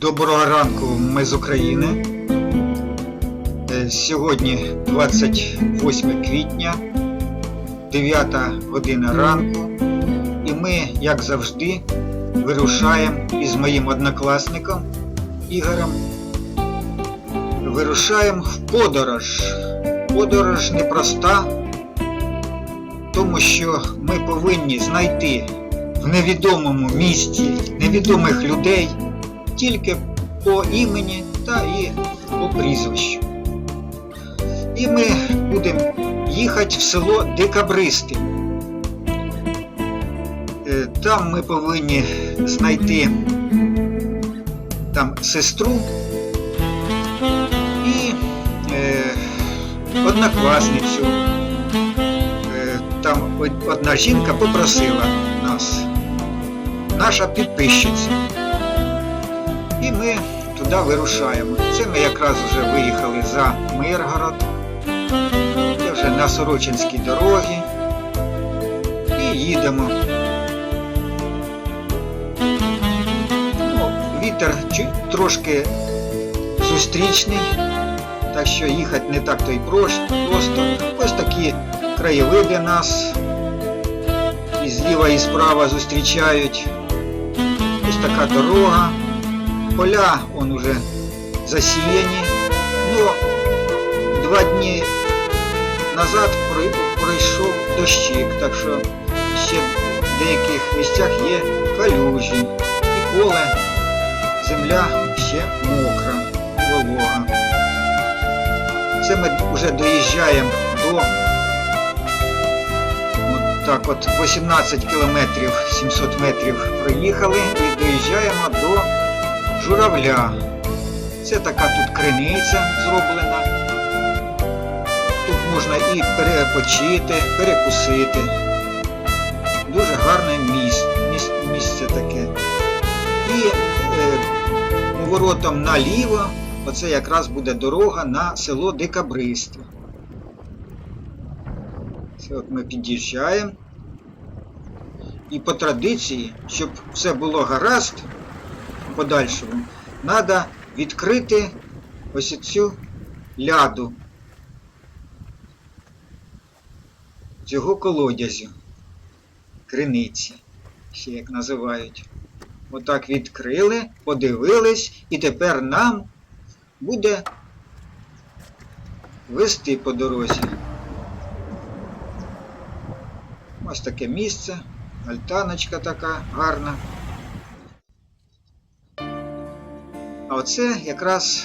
Доброго ранку, ми з України. Е, Сьогодні 28 квітня, 9 година ранку, і ми, як завжди, вирушаємо із моїм однокласником Ігорем. Вирушаємо в подорож. Подорож непроста, тому що ми повинні знайти в невідомому місті невідомих людей тільки по імені та і по прізвищу. І ми будемо їхати в село Декабристи. Е, Там ми повинні знайти там сестру і е, однокласницю. Е, Там одна жінка попросила нас, наша підписчиця. Ми туди вирушаємо. Це ми якраз вже виїхали за Миргород. Це вже на Сорочинській дорогі. І їдемо. Ну, вітер трошки зустрічний, так що їхати не так то й просто. Ось такі краєвиди нас і зліва і справа зустрічають. Ось така дорога поля он уже засіяні. Ну, два дні назад пройшов дощик, так що ще в деяких місцях є калюжі. І поле, земля ще мокра, волога. Це ми вже доїжджаємо до от так от 18 кілометрів 700 метрів проїхали і доїжджаємо до журавля. Це така тут криниця зроблена. Тут можна і перепочити, перекусити. Дуже гарне місце, місце таке. І е, поворотом наліво, оце якраз буде дорога на село Декабристи. Це от ми під'їжджаємо. І по традиції, щоб все було гаразд, подальшому, треба відкрити ось цю ляду цього колодязю, криниці, ще як називають. Отак відкрили, подивились, і тепер нам буде вести по дорозі. Ось таке місце, альтаночка така гарна. Оце якраз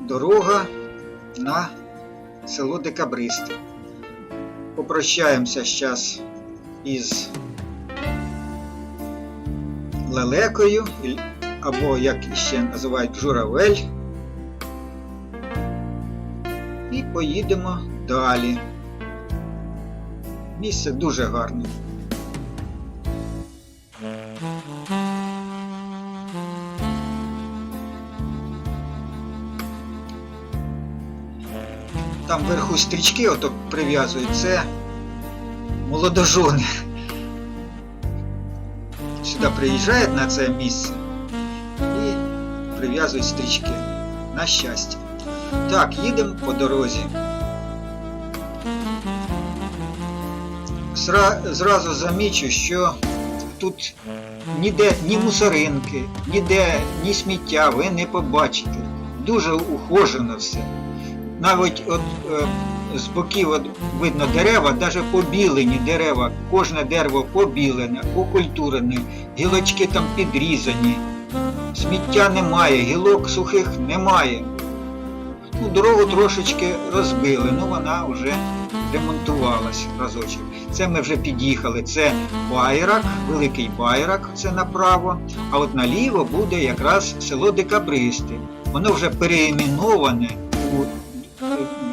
дорога на село Декабристи. Попрощаємося зараз із лелекою, або як ще називають журавель. І поїдемо далі. Місце дуже гарне. Там вверху стрічки ото прив'язують, це молодожони. Сюди приїжджають на це місце і прив'язують стрічки. На щастя. Так, їдемо по дорозі. Зра- Зразу замічу, що тут ніде ні мусоринки, ніде ні сміття ви не побачите. Дуже ухожено все. Навіть от, е, з боків от, видно дерева, навіть побілені дерева, кожне дерево побілене, окультурене, гілочки там підрізані, сміття немає, гілок сухих немає. Ну, дорогу трошечки розбили, ну вона вже ремонтувалась разочок. Це ми вже під'їхали. Це Байрак, Великий Байрак, це направо. А от наліво буде якраз село Декабристи. Воно вже переіменоване у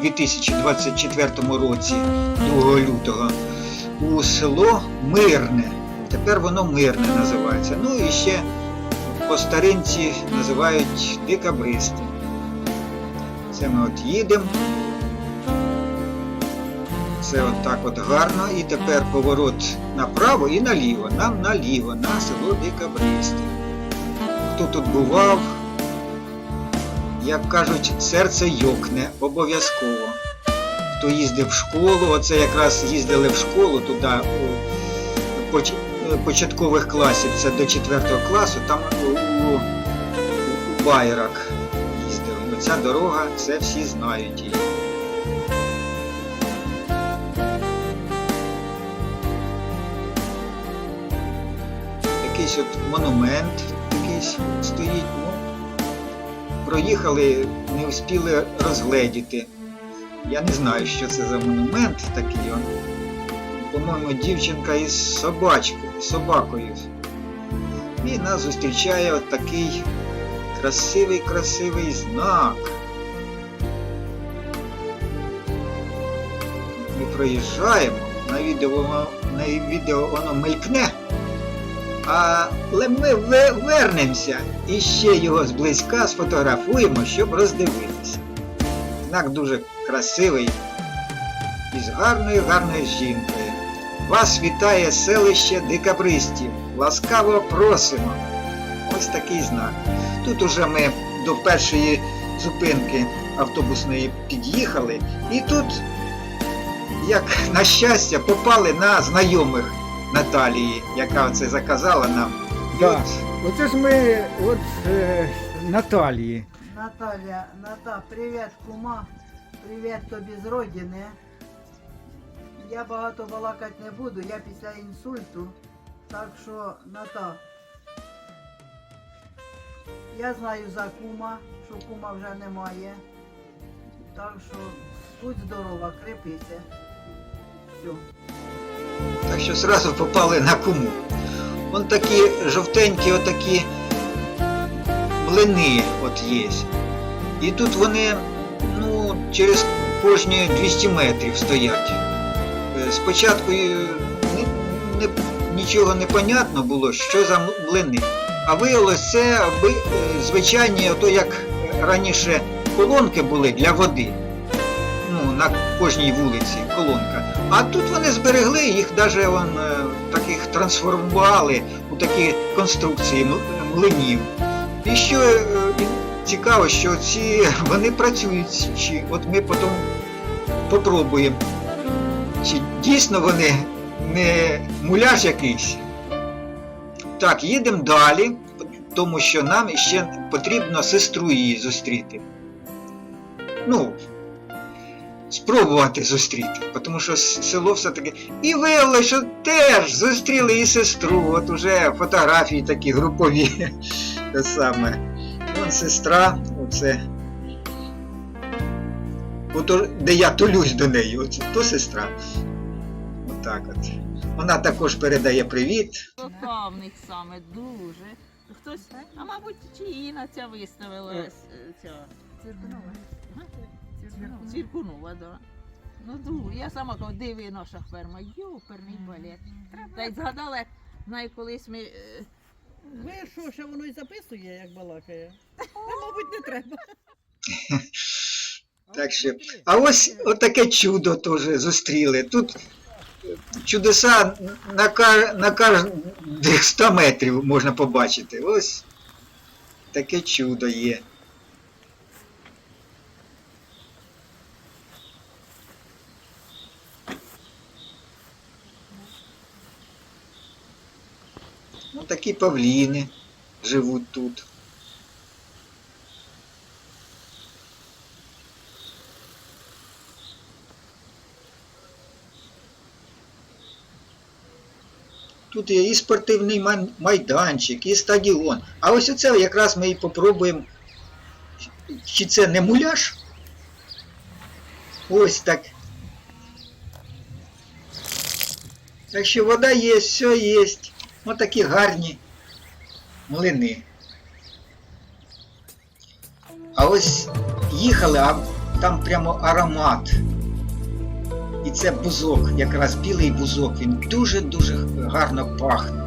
2024 році, 2 лютого, у село Мирне. Тепер воно Мирне називається. Ну і ще по старинці називають Декабристи. Це ми от їдемо. Це от так от гарно. І тепер поворот направо і наліво. Нам наліво, на село Декабристи. Хто тут бував, як кажуть, серце йокне обов'язково. Хто їздив в школу, оце якраз їздили в школу туди у поч- початкових класів, це до 4 класу, там у, у, у Байрак їздили. Оця дорога, це всі знають її. Якийсь от монумент якийсь стоїть. Проїхали, не встигли розгледіти. Я не знаю, що це за монумент такий. По-моєму, дівчинка із собачкою, собакою. І нас зустрічає от такий красивий, красивий знак. Ми проїжджаємо, на відео, воно- на відео воно мелькне, але ми вернемося і ще його зблизька сфотографуємо, щоб роздивитися. Знак дуже красивий і з гарною гарною жінкою. Вас вітає селище декабристів. Ласкаво просимо. Ось такий знак. Тут уже ми до першої зупинки автобусної під'їхали, і тут, як на щастя, попали на знайомих Наталії, яка це заказала нам. От Оце ж ми от е, Наталії. Наталя, Ната, привіт, кума. Привіт тобі з родини. Я багато балакати не буду, я після інсульту. Так що, Ната, я знаю за кума, що кума вже немає. Так що будь здорова, крепися. Все. Так що зразу попали на куму. Вон такі жовтенькі отакі млини от є. І тут вони ну, через кожні 200 метрів стоять. Е, Спочатку е, не, не, нічого не понятно було, що за млини. А виявилося, це е, звичайні, ото як раніше колонки були для води. На кожній вулиці колонка. А тут вони зберегли їх навіть вон, е, таких трансформували у такі конструкції млинів. І що е, цікаво, що ці вони працюють. От ми потім попробуємо, чи дійсно вони не муляж якийсь. Так, їдемо далі, тому що нам ще потрібно сестру її зустріти. Ну, спробувати зустріти, тому що село все-таки. І виявилося, що теж зустріли і сестру. От уже фотографії такі групові. Те саме. Вон сестра, оце. Ото, де я тулюсь до неї, оце то сестра. Отак от. Вона також передає привіт. Красота саме дуже. Хтось, а мабуть, чи Інна ця виставила Е. ця Цвіркунова, да. Ну дуже. Я сама кажу, диви наша ферма, йоперний балет. Та й згадала, як знаю, колись ми. е, Ви що, ще воно і записує, як балакає? Та, мабуть, не треба. Так що, а ось отаке чудо теж зустріли. Тут чудеса на, ка- на кожних 100 метрів можна побачити. Ось таке чудо є. Такі павліни живуть тут. Тут є і спортивний май- майданчик, і стадіон. А ось оце якраз ми і попробуємо. Чи це не муляж? Ось так. Так що вода є, все є. Ось такі гарні млини. А ось їхали, а там прямо аромат. І це бузок, якраз білий бузок, він дуже-дуже гарно пахне.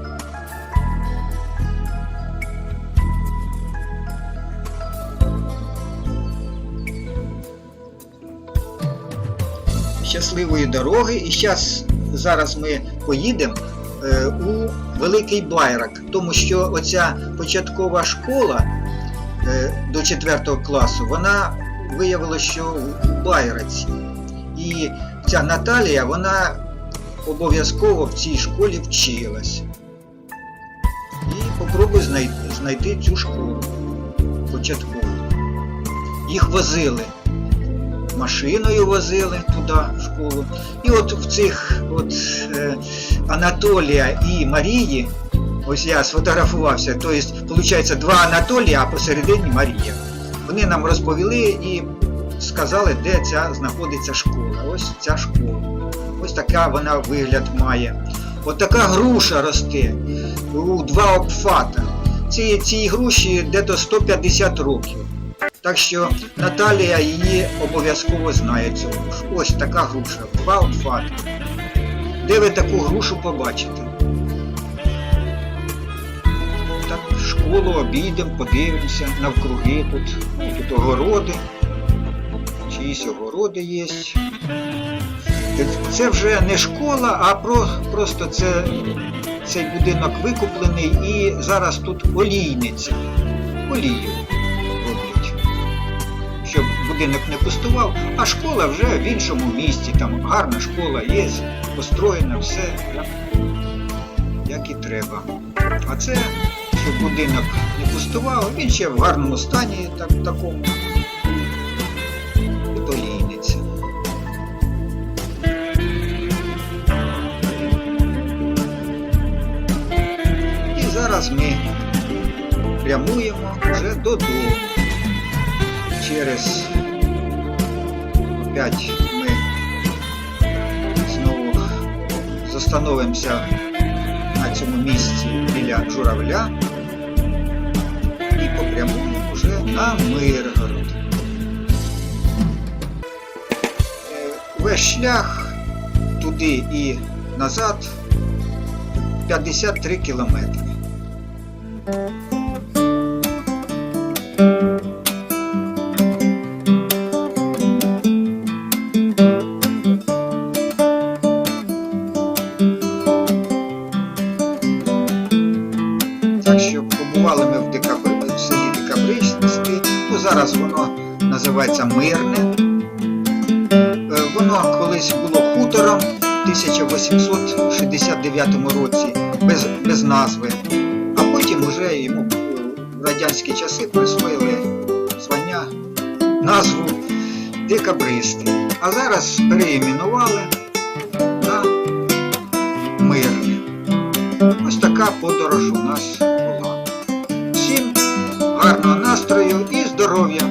щасливої дороги. І щас, зараз ми поїдемо е, у Великий Байрак, тому що оця початкова школа е, до 4 класу, вона виявила, що в Байраці. І ця Наталія, вона обов'язково в цій школі вчилась. І попробуй знай- знайти цю школу початкову. Їх возили. Машиною возили туди, в школу. І от в цих от, е, Анатолія і Марії, ось я сфотографувався, тобто, виходить, два Анатолія, а посередині Марія. Вони нам розповіли і сказали, де ця знаходиться школа. Ось ця школа. Ось така вона вигляд має. От така груша росте у два обфата. Ці, цій груші дето 150 років. Так що Наталія її обов'язково знає грушу. Ось така груша, обфати. Де ви таку грушу побачите? Так, школу обійдемо, подивимося, навкруги тут. Ну, тут огороди. Чиїсь огороди є. Це вже не школа, а про, просто це, цей будинок викуплений і зараз тут олійниця. Олію будинок не пустував, а школа вже в іншому місті, там гарна школа є, построєна, все як, і треба. А це, щоб будинок не пустував, він ще в гарному стані так, такому. Олійниця. І зараз ми прямуємо вже додому. Через 5 ми знову застановимося на цьому місці біля журавля і попрямуємо вже на Миргород. Е, Весь шлях туди і назад 53 кілометри. 1869 році без, без назви, а потім вже йому в радянські часи присвоїли звання, назву Декабристи. А зараз переіменували на Мирне. Ось така подорож у нас була. Всім гарного настрою і здоров'я!